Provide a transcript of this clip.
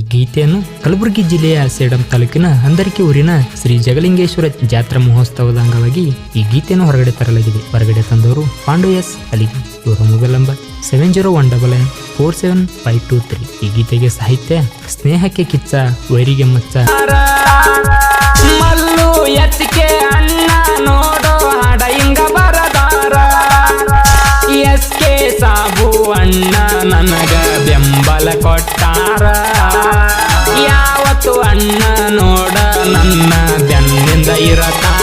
ಈ ಗೀತೆಯನ್ನು ಕಲಬುರಗಿ ಜಿಲ್ಲೆಯ ಸೇಡಂ ತಾಲೂಕಿನ ಹಂದರಿಕೆ ಊರಿನ ಶ್ರೀ ಜಗಲಿಂಗೇಶ್ವರ ಜಾತ್ರಾ ಮಹೋತ್ಸವದ ಅಂಗವಾಗಿ ಈ ಗೀತೆಯನ್ನು ಹೊರಗಡೆ ತರಲಾಗಿದೆ. ಹೊರಗಡೆ ತಂದವರು ಪಾಂಡು ಎಸ್ ಅಲಿಗಿ ಇವರ mobile number seven zero one double nine four seven five two three. ಈ ಗೀತೆಗೆ ಸಾಹಿತ್ಯ, ಸ್ನೇಹಕ್ಕೆ ಕಿಚ್ಚ, ವೈರಿಗೆ ಮಚ್ಚ. ಸಾಬು ನನಗ ಬೆಂಬಲ ಕೊಟ್ಟಾರ. रता